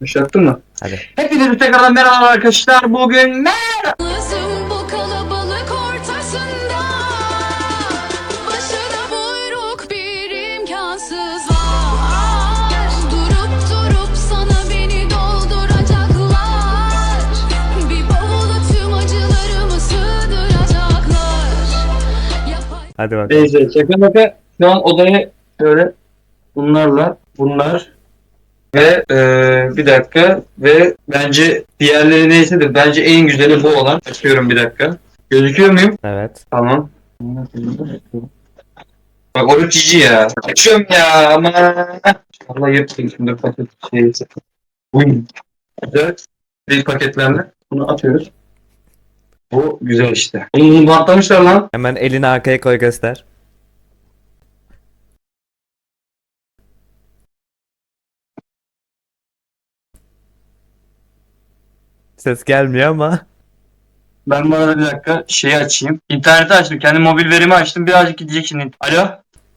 Başlattın mı? Hadi. Hepinize tekrardan merhaba arkadaşlar. Bugün ne? Yalnızım bu kalabalık ortasında Başına buyruk bir imkansız var Durup durup sana beni dolduracaklar Bir bavula tüm acılarımı sığdıracaklar Yapay Hadi bak. Neyse şaka maka şu an odayı şöyle bunlarla bunlar ve eee, bir dakika ve bence diğerleri neyse de bence en güzeli bu olan. Açıyorum bir dakika. Gözüküyor muyum? Evet. Tamam. Bak oruç cici ya. Açıyorum ya ama. Allah yırtın şimdi paket şey. Buyurun. Güzel. Bir paketlerle bunu atıyoruz. Bu güzel işte. Bunu bantlamışlar lan. Hemen elini arkaya koy göster. Ses gelmiyor ama. Ben bu arada bir dakika şeyi açayım. İnterneti açtım. Kendi mobil verimi açtım. Birazcık gidecek şimdi. Alo?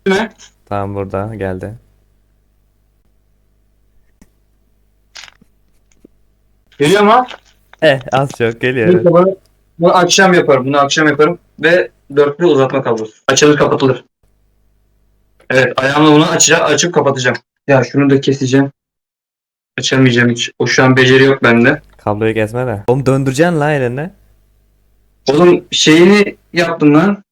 Değil mi? Tamam burada geldi. Geliyor mu? Eh az çok geliyor. Neyse, Bunu, bunu akşam yaparım. Bunu akşam yaparım. Ve dörtlü uzatma kablosu. Açılır kapatılır. Evet ayağımla bunu açacağım, açıp kapatacağım. Ya şunu da keseceğim. Açamayacağım hiç. O şu an beceri yok bende. Kabloyu kesme de. Oğlum döndüreceksin lan elini. Oğlum şeyini yaptım lan.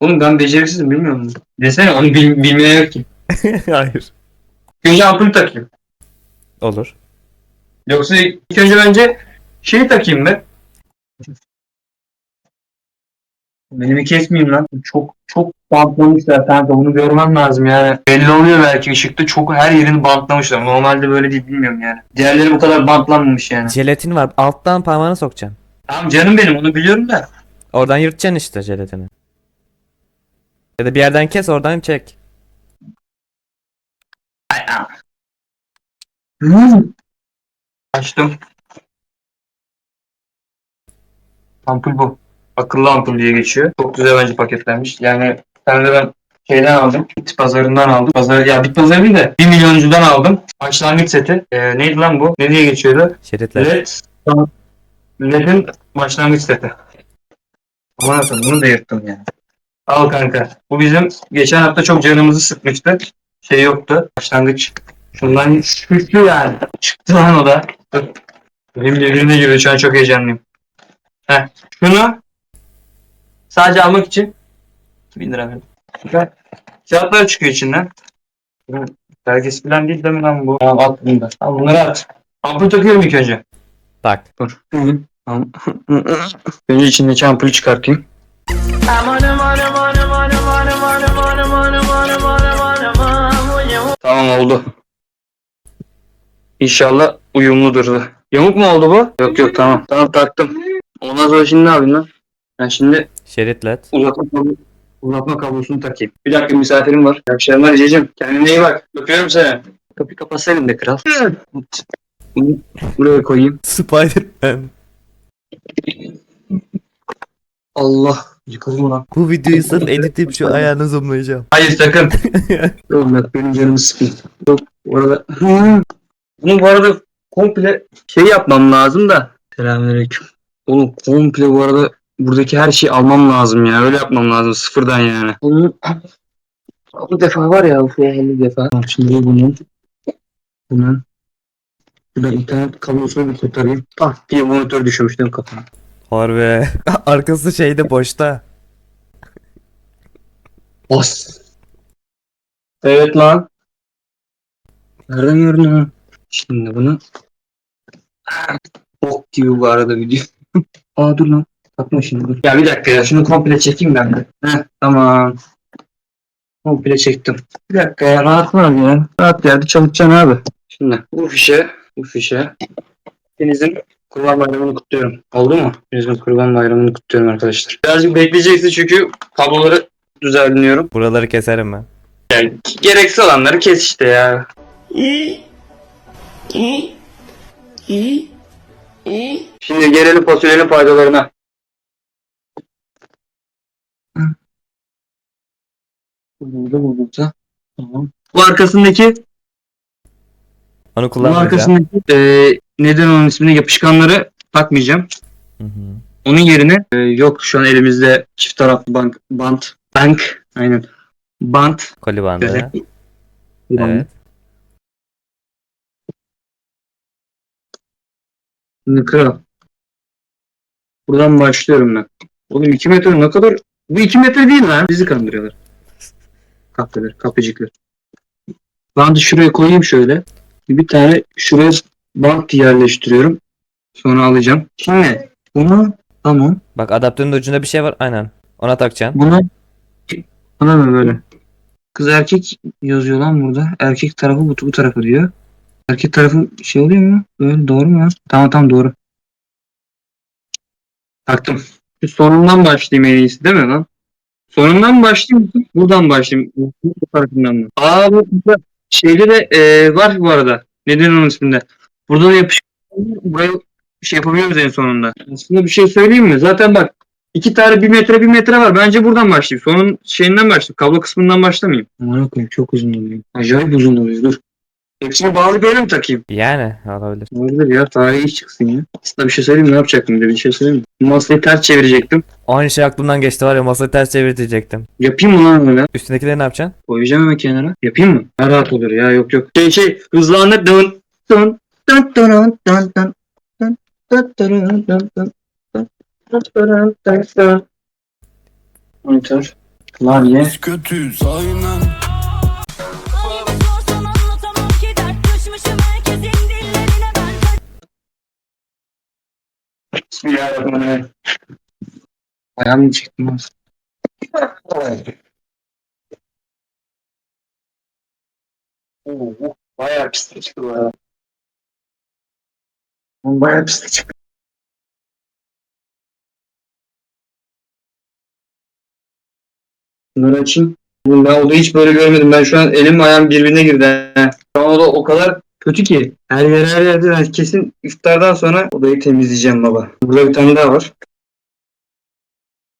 Oğlum ben beceriksizim bilmiyor musun? Desene onu bil, bilmeye yok ki. Hayır. Önce ampul takayım. Olur. Yoksa ilk önce bence şeyi takayım be. Benimi kesmeyeyim lan. Çok çok bantlamışlar kanka bunu görmem lazım yani. Belli oluyor belki ışıkta çok her yerini bantlamışlar. Normalde böyle değil bilmiyorum yani. Diğerleri bu kadar bantlanmamış yani. Jelatin var. Alttan parmağını sokacaksın. Tamam canım benim onu biliyorum da. Oradan yırtacaksın işte jelatini. Ya da bir yerden kes oradan çek. Ay. Hmm. Açtım. Ampul bu. Akıllı ampul diye geçiyor. Çok güzel bence paketlenmiş. Yani sen de ben şeyden aldım. Bit pazarından aldım. Pazar, ya bit pazarı değil de 1 milyoncudan aldım. Başlangıç seti. Ee, neydi lan bu? Ne diye geçiyordu? Şeritler. LED. LED'in başlangıç seti. Aman Allah'ım bunu da yırttım yani. Al kanka. Bu bizim geçen hafta çok canımızı sıkmıştı. Şey yoktu. Başlangıç. Şundan çıktı yani. Çıktı lan o da. Benim birbirine giriyor. Şu an çok heyecanlıyım. Heh. Şunu sadece almak için 2000 lira verdim. Güzel. Kağıtlar çıkıyor içinden. Belgesi falan değil değil mi lan bu? Tamam at bunu da. Tamam bunları at. Ampul takıyorum ilk önce. Bak. Dur. Önce içindeki ampulü çıkartayım. Tamam oldu. İnşallah uyumludur. Yamuk mu oldu bu? Yok yok tamam. Tamam taktım. Ondan sonra şimdi ne yapayım lan? Ben şimdi Şerit led. uzatma, kablo, uzatma kablosunu takayım. Bir dakika misafirim var. İyi akşamlar Ececiğim. Kendine iyi bak. Öpüyorum seni. Kapıyı kapatsaydın be kral. Bunu buraya koyayım. Spider-Man. Allah. Yıkıldı mı lan? Bu videoyu sırf editleyip şu ayağını zoomlayacağım. Hayır sakın. Oğlum bak benim canımı sıkıyor. Yok bu arada. Bunu bu arada komple şey yapmam lazım da. Selamünaleyküm. Oğlum komple bu arada buradaki her şeyi almam lazım ya. Öyle yapmam lazım sıfırdan yani. Bunu bu defa var ya bu 50 defa. Bak Şimdi bunun bunun Şuradan internet kablosunu bir kurtarayım. Ah diye monitör düşürmüştüm kafama. Harbi. Arkası şeyde boşta. Bas. Evet lan. Nereden gördün onu? Şimdi bunu Ok gibi bu arada video. Aa dur lan. Takma şimdi dur. Ya bir dakika ya şunu komple çekeyim ben de. Heh tamam. Komple çektim. Bir dakika ya rahat var ya. Rahat yerde çalışacaksın abi. Şimdi bu fişe bu fişe Hepinizin kurban bayramını kutluyorum. Oldu mu? Hepinizin kurban bayramını kutluyorum arkadaşlar. Birazcık bekleyeceksiniz çünkü kabloları düzenliyorum. Buraları keserim ben. Yani gereksiz olanları kes işte ya. Şimdi gelelim fasulyenin faydalarına. Burada burada. Tamam. Bu arkasındaki Onu kullanmayacağım. arkasındaki e, neden onun ismini yapışkanları takmayacağım. Hı hı. Onun yerine e, yok şu an elimizde çift taraflı bank, bant, bank, aynen. Bant. Koli bandı. Evet. Evet. Şimdi kral. Buradan başlıyorum ben. Oğlum 2 metre ne kadar? Bu 2 metre değil lan. Bizi kandırıyorlar. Kapılar, kapıcıklar. Bandı şuraya koyayım şöyle. Bir tane şuraya bant yerleştiriyorum. Sonra alacağım. Şimdi bunu tamam. Bak adaptörün ucunda bir şey var. Aynen. Ona takacaksın. Bunu buna mı böyle? Kız erkek yazıyor lan burada. Erkek tarafı bu, bu tarafı diyor. Erkek tarafı şey oluyor mu? Böyle doğru mu? Tamam tamam doğru. Taktım. Sonundan başlayayım en iyisi değil mi lan? Sonundan mı başlayayım? Buradan başlayayım. Bu tarafından mı? Aa bu bu- şeyde de e, var bu arada. Neden onun isminde? Burada da yapışık. Buraya şey yapabiliyoruz en sonunda. Aslında bir şey söyleyeyim mi? Zaten bak İki tane bir metre bir metre var. Bence buradan başlayayım. Sonun şeyinden başlayayım. Kablo kısmından başlamayayım. Aman koyayım çok uzun oluyor. Acayip uzun oluyor. Dur. Hepsine bağlı böyle mi takayım? Yani olabilir. Olabilir ya tarihi iyi çıksın ya. Aslında bir şey söyleyeyim mi? ne yapacaktım diye bir şey söyleyeyim mi? Masayı ters çevirecektim. Aynı şey aklımdan geçti var ya masayı ters çevir diyecektim. Yapayım mı lan öyle? Üstündekileri ne yapacaksın? Koyacağım hemen kenara. Yapayım mı? Ha, rahat olur ya yok yok. Şey şey hızlandı dön. Dön. Dön dön dön dön dön. Dön dön dön dön dön. Monitör. Klavye. Biz kötüyüz aynı Bismillahirrahmanirrahim. Ayağımı çektim. Oo, bayağı pislik çıktı. Oğlum Bayağı pislik çıktı. Bunları açayım. Ben odayı hiç böyle görmedim. Ben şu an elim ayağım birbirine girdi. Şu an oda o kadar kötü ki. Her yer her yerde ben kesin iftardan sonra odayı temizleyeceğim baba. Burada bir tane daha var.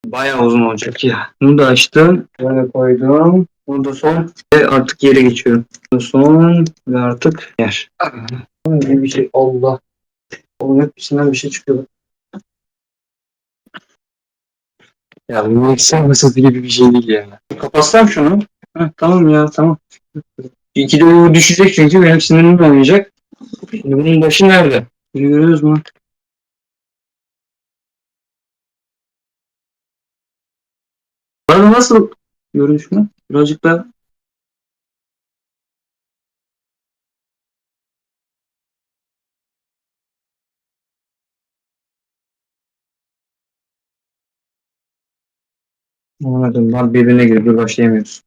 Bayağı uzun olacak ya. Bunu da açtım. Böyle koydum. Burada son. Ve artık yere geçiyorum. Burada son ve artık yer. Ne bir şey. Allah. Oğlum hepsinden bir şey çıkıyor. Ya bu eksen masası gibi bir şey değil yani. Kapatsam şunu. Heh, tamam ya tamam. İkide o düşecek çünkü benim sinirim olmayacak. Şimdi bunun başı nerede? Bunu görüyoruz mu? Bana nasıl görünüş mü? Birazcık daha Anladım. Birbirine girip başlayamıyoruz.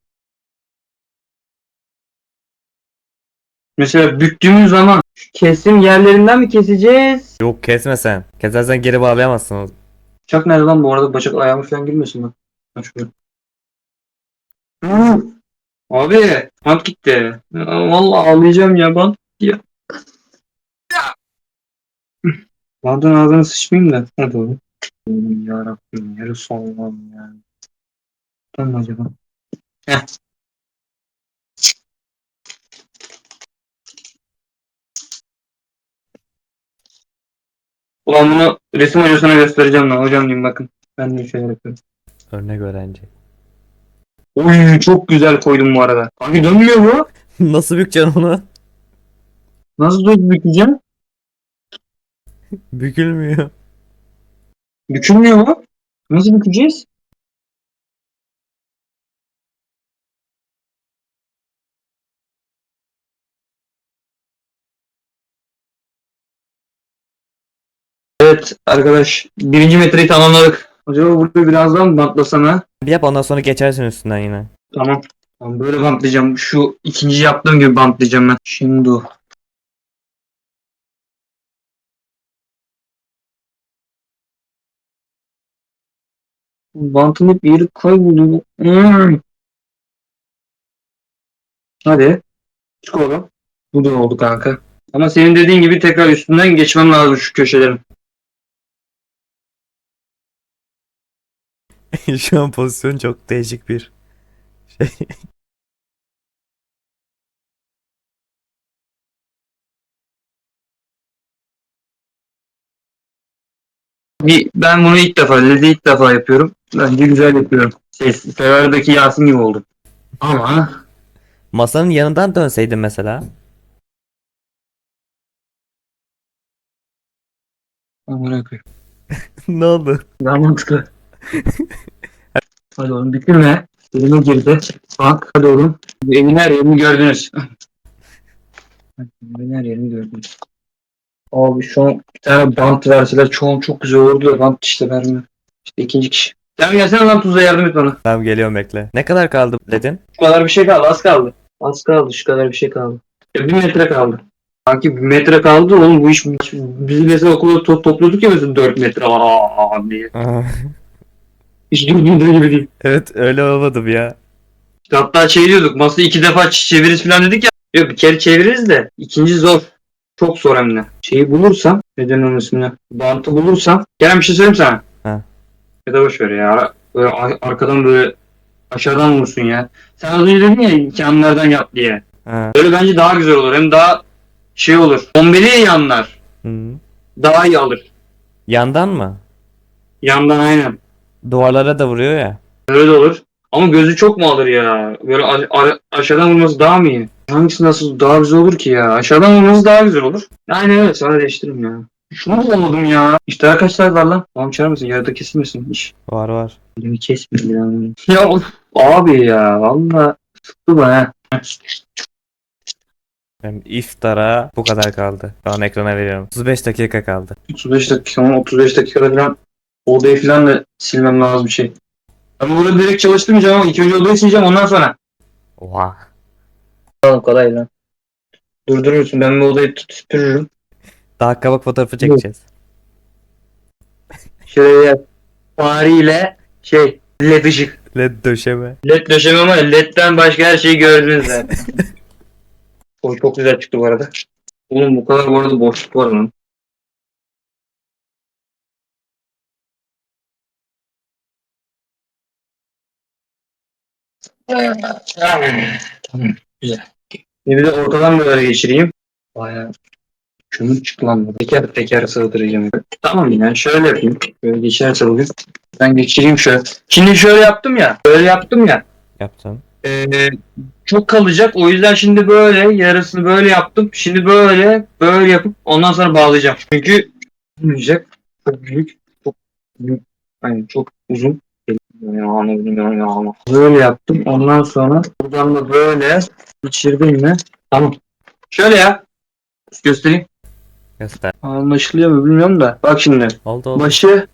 Mesela büktüğümüz zaman şu kesim yerlerinden mi keseceğiz? Yok kesme sen. Kesersen geri bağlayamazsın. onu. Bıçak nerede lan bu arada? Bacak ayağımı falan girmesin. Ha şurada. Hı. Abi bant gitti. Ya, Vallahi ağlayacağım ya bant gitti ya. Bantın ağzına sıçmayayım da. Hadi oğlum. Oğlum yarabbim yarı sonlam yani. Tamam acaba? Heh. Ulan bunu resim hocasına göstereceğim lan. Hocam diyeyim bakın. Ben de şeyler yapıyorum. Örnek öğrenci. Oy çok güzel koydum bu arada. Abi dönmüyor bu. Nasıl bükeceksin onu? Nasıl dö- bükeceğim? Bükülmüyor. Bükülmüyor mu? Nasıl bükeceğiz? Evet arkadaş birinci metreyi tamamladık. Acaba burada birazdan mı ha? Bir yap ondan sonra geçersin üstünden yine. Tamam. Tamam böyle bantlayacağım. Şu ikinci yaptığım gibi bantlayacağım ben. Şimdi o. Bantın hep yeri kayboldu. Hmm. Hadi. Çık oğlum. Bu da oldu kanka. Ama senin dediğin gibi tekrar üstünden geçmem lazım şu köşelerin. Şu an pozisyon çok değişik bir şey. Ben bunu ilk defa, Lez'i ilk defa yapıyorum. Bence güzel yapıyorum. Şey, Sever'deki Yasin gibi oldum. Ama Masanın yanından dönseydin mesela. amına koyayım. ne oldu? Daha mantıklı. Hadi oğlum bitirme. Elime girdi. Bak hadi oğlum. Evin her yerini gördünüz. Evin her yerini gördünüz. Abi şu an bir tane bant verseler çoğun çok güzel olurdu bant işte vermiyor. İşte ikinci kişi. Sen gelsene lan tuzla yardım et bana. Tamam geliyorum bekle. Ne kadar kaldı dedin? Şu kadar bir şey kaldı az kaldı. Az kaldı şu kadar bir şey kaldı. Ya bir metre kaldı. Sanki bir metre kaldı oğlum bu iş biz mesela okulda to- topluyorduk ya mesela 4 metre aa diye. Hiç durmadığı gibi değil. evet öyle olmadım ya. İşte hatta şey diyorduk masayı iki defa çeviririz falan dedik ya. Yok bir kere çeviririz de ikinci zor. Çok zor hem de. Şeyi bulursam neden onun ismini? Bantı bulursam. Kerem bir şey söyleyeyim sana. Ha. Ya da boş ver ya. Böyle ar- arkadan böyle aşağıdan vursun ya. Sen az önce dedin ya imkanlardan yap diye. Ha. Böyle bence daha güzel olur. Hem daha şey olur. Bombeli yanlar. Hı. Daha iyi alır. Yandan mı? Yandan aynen. Duvarlara da vuruyor ya. Öyle de olur. Ama gözü çok mu alır ya? Böyle a- aşağıdan vurması daha mı iyi? Hangisi nasıl daha güzel olur ki ya? Aşağıdan vurması daha güzel olur. Aynen evet sana değiştiririm ya. Şunu bulamadım ya. İşte saat var lan? Tamam çağır mısın? Yarıda kesilmesin. İş. Şey, Var var. Elimi kesmeyin ya. Ya of, abi ya. Valla sıktı bana. Benim iftara bu kadar kaldı. Şu an ekrana veriyorum. 35 dakika kaldı. 35 dakika ama 35 dakikada falan odayı falan da silmem lazım bir şey. Ama burada direkt çalıştırmayacağım ama ilk önce odayı sileceğim ondan sonra. Oha. Tamam kolay lan. Durdurur musun? Ben bu odayı tut süpürürüm. Daha kabak fotoğrafı çekeceğiz. Şöyle. Fariyle şey led ışık. LED döşeme. Led döşeme ama ledden başka her şeyi gördünüz zaten. o çok güzel çıktı bu arada. Oğlum bu kadar bu arada boşluk var lan. Tamam, güzel. Bir de ortadan böyle geçireyim. Bayağı şunu çıktı lan bu. Teker teker sığdıracağım. Tamam yine şöyle yapayım. Böyle geçerse bugün. Ben geçireyim şöyle. Şimdi şöyle yaptım ya. Böyle yaptım ya. Yaptım. Ee, çok kalacak. O yüzden şimdi böyle yarısını böyle yaptım. Şimdi böyle böyle yapıp ondan sonra bağlayacağım. Çünkü olmayacak. Çok büyük. Çok büyük. Yani çok uzun. Ya ne bileyim ya. Böyle yaptım. Ondan sonra buradan da böyle geçirdim mi? Tamam. Şöyle ya. Göstereyim. Göster. Anlaşılıyor mu bilmiyorum da. Bak şimdi. Oldu oldu. Başı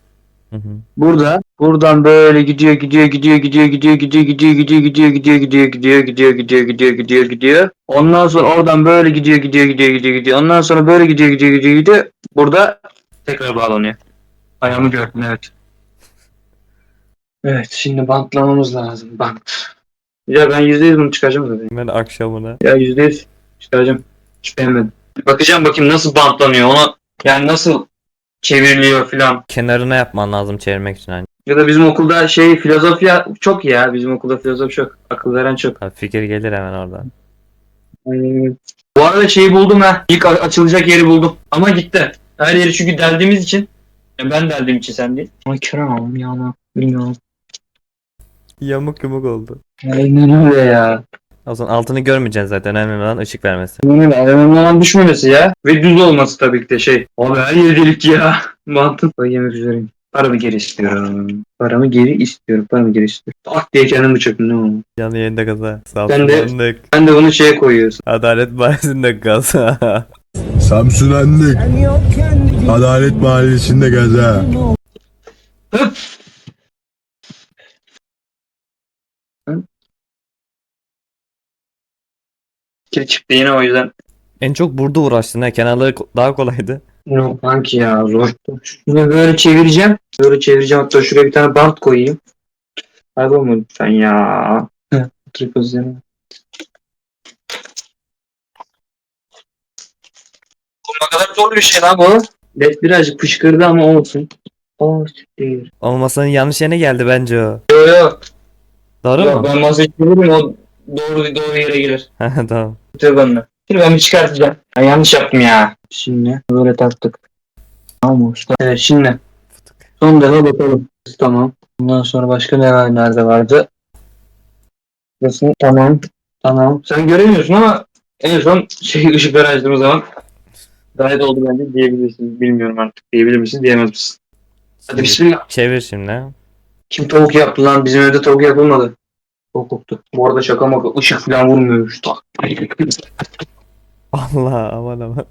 Hı hı. Burada. Buradan böyle gidiyor gidiyor gidiyor gidiyor gidiyor gidiyor gidiyor gidiyor gidiyor gidiyor gidiyor gidiyor gidiyor gidiyor gidiyor gidiyor gidiyor. Ondan sonra oradan böyle gidiyor gidiyor gidiyor gidiyor gidiyor. Ondan sonra böyle gidiyor gidiyor gidiyor gidiyor. Burada tekrar bağlanıyor. Ayağımı gördün evet. Evet şimdi bantlamamız lazım. Bant. Ya ben %100 bunu çıkaracağım zaten. Ben akşamına. Ya %100 çıkaracağım. Hiç beğenmedim. Bakacağım bakayım nasıl bantlanıyor ona. Yani nasıl çevriliyor filan. Kenarına yapman lazım çevirmek için. Hani. Ya da bizim okulda şey filozofya çok ya. Bizim okulda filozof çok. Akıl veren çok. Ha, Fikir gelir hemen oradan. Bu arada şeyi buldum ha. İlk açılacak yeri buldum. Ama gitti. Her yeri çünkü deldiğimiz için. Ya ben deldiğim için sen değil. Ama körem ama ya ama. Bilmiyorum. Yamuk yumuk oldu. Aynen öyle ya. O zaman altını görmeyeceksin zaten. Önemli olan ışık vermesi. Önemli olan düşmemesi ya. Ve düz olması tabii ki de şey. Abi her yeri delik ya. Mantın. Ay yemek üzereyim. Paramı geri istiyorum. Paramı geri istiyorum. Paramı geri istiyorum. Tak diye kendimi bıçaktım ne oldu? Canlı yayında gaza. Ben de- Samsunanlık. Ben de bunu şeye koyuyorsun. Adalet Mahallesi'nde gaza. Samsunanlık. Adalet Mahallesi'nde gaza. Hıp. Kiri çıktı yine o yüzden. en çok burada uğraştın ha. Kenarları ko- daha kolaydı. Yok kanki ya zor. Şimdi böyle çevireceğim. Böyle çevireceğim hatta şuraya bir tane bant koyayım. Kaybolma lütfen ya. Otur ne kadar zor bir şey lan bu. Led birazcık fışkırdı ama olsun. Aa siktir. Ama masanın yanlış yerine geldi bence o. Yo yo. Doğru Yo, mu? ben masayı çeviririm o doğru doğru yere gelir. tamam. Tırbanını. Şimdi ben bir çıkartacağım. Ben yanlış yaptım ya. Şimdi böyle taktık. Tamam usta? Evet şimdi. Son defa bakalım. Tamam. Bundan sonra başka ne nerede vardı? Burası tamam. Tamam. Sen göremiyorsun ama en son şey ışıkları açtığımız zaman gayet oldu bence diyebilirsiniz. Bilmiyorum artık. Diyebilir misin diyemez misin? Hadi bismillah. Çevir şimdi. Kim tavuk yaptı lan? Bizim evde tavuk yapılmadı. Çok koktu. Bu arada şaka maka ışık falan vurmuyormuş. Tak. Allah aman aman.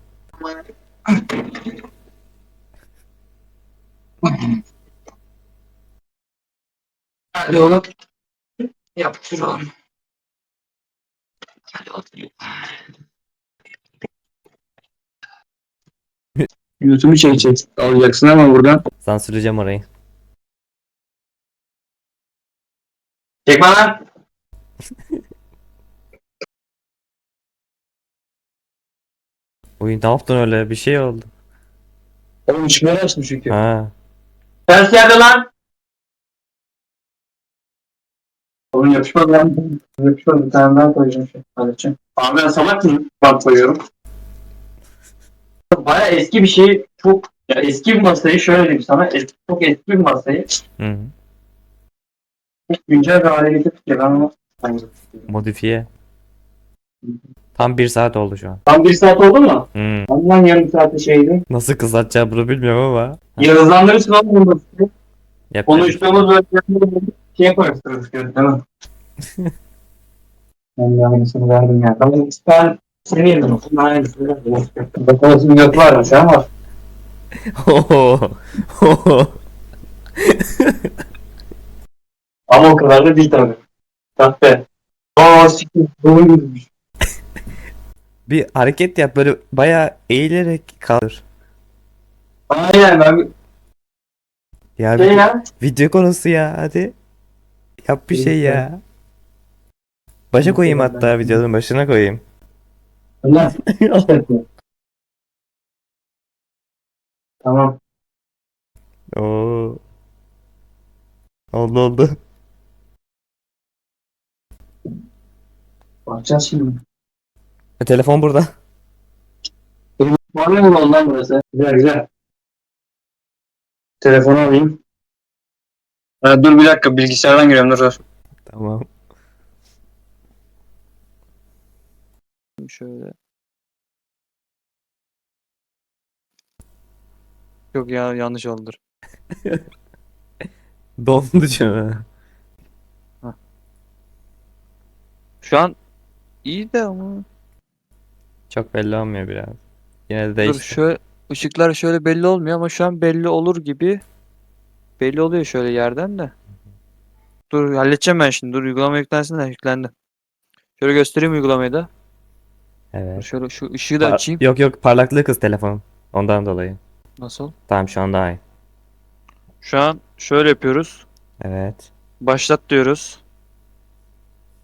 Hadi oğlum. Yaptıralım. Hadi oğlum. YouTube'u çekeceksin. Alacaksın ama buradan. Sansürleyeceğim orayı. Çekme lan. Oyun ne yaptın öyle? Bir şey oldu. Oğlum ışıkları açtım çünkü. Ha. Ters yerde lan. Oğlum yapışmadı lan. Yapışmadı. Bir tane daha koyacağım şey. Halledeceğim. Abi ben salak mıyım? Bak koyuyorum. Baya eski bir şey. Çok ya eski bir masayı şöyle diyeyim sana. Eski, çok eski bir masayı. Hı -hı. Çok güncel bir hale getirdik ya ben onu. Modifiye. Tam bir saat oldu şu an. Tam bir saat oldu mu? Hı. Ondan yarım saate şeydi. Nasıl kısaltacağım bunu bilmiyorum ama. Ya hızlandırırsın oğlum bunu. Yapacak. Konuştuğumuz böyle şey yaparız. Değil mi? Ben de aynısını verdim ya. Ben, senin yerine olsun. Ben aynısını verdim. Bakalım yok var mı? Sen var. Oho. Oho. Ama o kadar da değil tabii. Kahve. Aa siktir. Doğru yürümüş. Bir hareket yap böyle bayağı eğilerek kaldır. Aynen ben Ya şey bir ya. video konusu ya hadi. Yap bir şey ya. Başa koyayım hatta videonun başına koyayım. Allah. tamam. Oo. Oldu oldu. Bakacağız şimdi. E, telefon burada. Var mı ondan burası? Güzel güzel. Telefonu alayım. Ha, dur bir dakika bilgisayardan giriyorum dur dur. Tamam. Şöyle. Yok ya yanlış oldu. Dondu canım. Şu an iyi de ama. Çok belli olmuyor biraz. Yine de Dur değişti. şöyle ışıklar şöyle belli olmuyor ama şu an belli olur gibi. Belli oluyor şöyle yerden de. Dur halledeceğim ben şimdi. Dur uygulama yüklensin de yüklendi. Şöyle göstereyim uygulamayı da. Dur Evet. şöyle şu ışığı da Par- açayım. Yok yok parlaklığı kız telefon. Ondan dolayı. Nasıl? Tamam şu an daha iyi. Şu an şöyle yapıyoruz. Evet. Başlat diyoruz.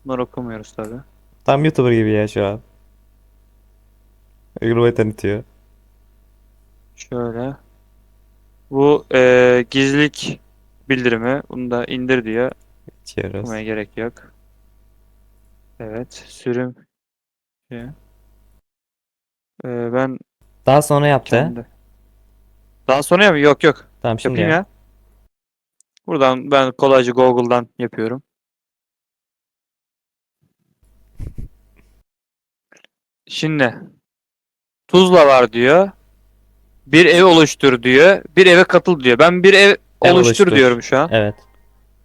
Bunları okumuyoruz tabi. Tam YouTuber gibi ya şu an. Uygulamayı tanıtıyor. Şöyle. Bu eee gizlilik bildirimi. Bunu da indir diyor. Geçiyoruz. Okumaya gerek yok. Evet. Sürüm. Şey. Eee, ben Daha sonra yaptı. kendi. Daha sonra mı? Yok yok. Tamam şimdi Yapayım yap. ya. Buradan ben kolayca Google'dan yapıyorum. Şimdi Tuzla var diyor. Bir ev oluştur diyor. Bir eve katıl diyor. Ben bir ev, Ev oluştur, oluştur. diyorum şu an. Evet.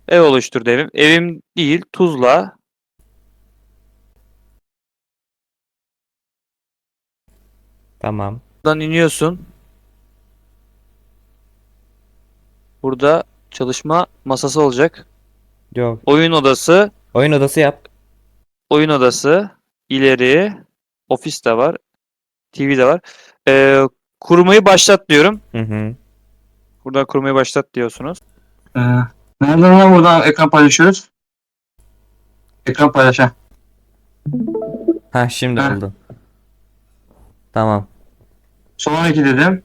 Ev oluştur evim. Evim değil Tuzla. Tamam. Buradan iniyorsun. Burada çalışma masası olacak. Yok. Oyun odası, Oyun odası yap. oyun odası, ileri, ofis de var, TV de var. Ee, kurmayı başlat diyorum. Hı hı. Buradan kurmayı başlat diyorsunuz. Ee, nereden lan buradan ekran paylaşıyoruz? Ekran paylaşan. Ha şimdi Ha. oldu. Tamam. Sonraki dedim.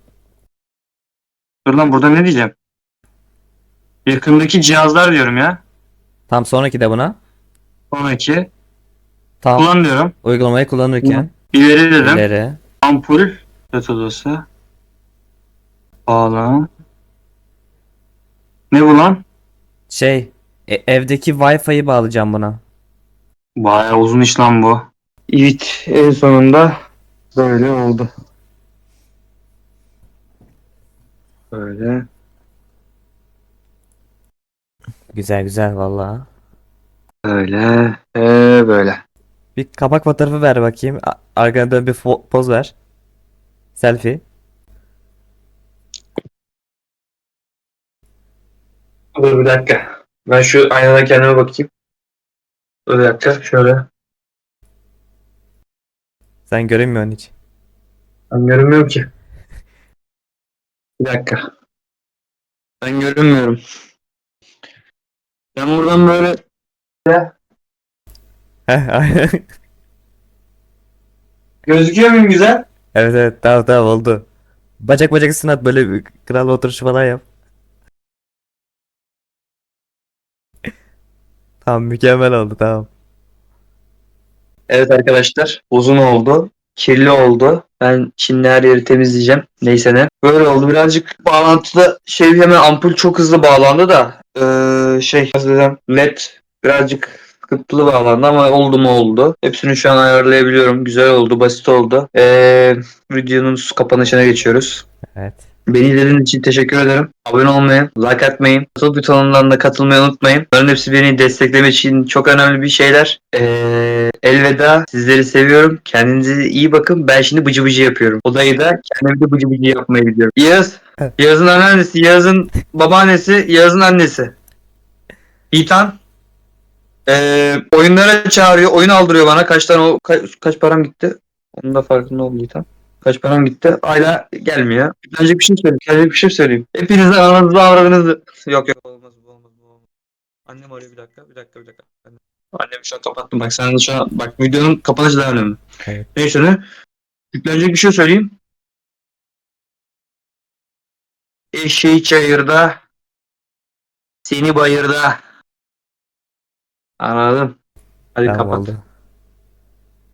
Dur lan burada ne diyeceğim? Yakındaki cihazlar diyorum ya. Tam sonraki de buna. Sonraki. Tam Kullan diyorum. uygulamayı kullanırken İleri dedim. ileri. Ampul. Set odası. Bağlan. Ne bu lan? Şey e- evdeki Wi-Fi'yi bağlayacağım buna. Bayağı uzun iş lan bu. Evet en sonunda böyle oldu. Böyle. Güzel güzel vallahi. Böyle. Ee, böyle. Bir kapak fotoğrafı ver bakayım. A- Arkana dön bir fo- poz ver. Selfie. Dur bir dakika. Ben şu aynada kendime bakayım. Dur bir dakika şöyle. Sen görünmüyorsun hiç. Ben görünmüyorum ki. Bir dakika. Ben görünmüyorum. Ben buradan böyle Heh, aynen. gözüküyor muyum güzel? Evet evet tamam tamam oldu. Bacak bacak üstüne at böyle bir kral oturuşu falan yap. Tamam mükemmel oldu tamam. Evet arkadaşlar uzun oldu. Kirli oldu. Ben şimdi her yeri temizleyeceğim. Neyse ne. Böyle oldu. Birazcık bağlantıda şey hemen ampul çok hızlı bağlandı da eee, şey nasıl desem led birazcık sıkıntılı bağlandı ama oldu mu oldu. Hepsini şu an ayarlayabiliyorum. Güzel oldu. Basit oldu. Eee videonun kapanışına geçiyoruz. Evet. Beni izlediğiniz için teşekkür ederim. Abone olmayı, like atmayı, katıl butonundan da katılmayı unutmayın. Bunların hepsi beni desteklemek için çok önemli bir şeyler. Ee, elveda. Sizleri seviyorum. Kendinize iyi bakın. Ben şimdi bıcı bıcı yapıyorum. Odayı da kendime de bıcı bıcı yapmaya gidiyorum. Yağız. Yağız'ın anneannesi, Yağız'ın babaannesi, Yağız'ın annesi. İtan. Ee, oyunlara çağırıyor. Oyun aldırıyor bana. Kaç tane o, kaç, kaç param gitti? Onun da farkında oldu İtan. Kaç param gitti? Hala gelmiyor. Gelecek bir şey söyleyeyim. Gelecek bir şey söyleyeyim. Hepinize ananızı avradınızı. Yok yok olmaz bu olmaz bu olmaz. Annem arıyor bir dakika bir dakika bir dakika. Annem. Annemi şu an kapattım. Bak sen şu an bak videonun kapanışı daha önemli. Evet. Neyse ne? Yüklenecek bir şey söyleyeyim. Eşeği çayırda. Seni bayırda. Anladın? Hadi Tamam kapat. oldu.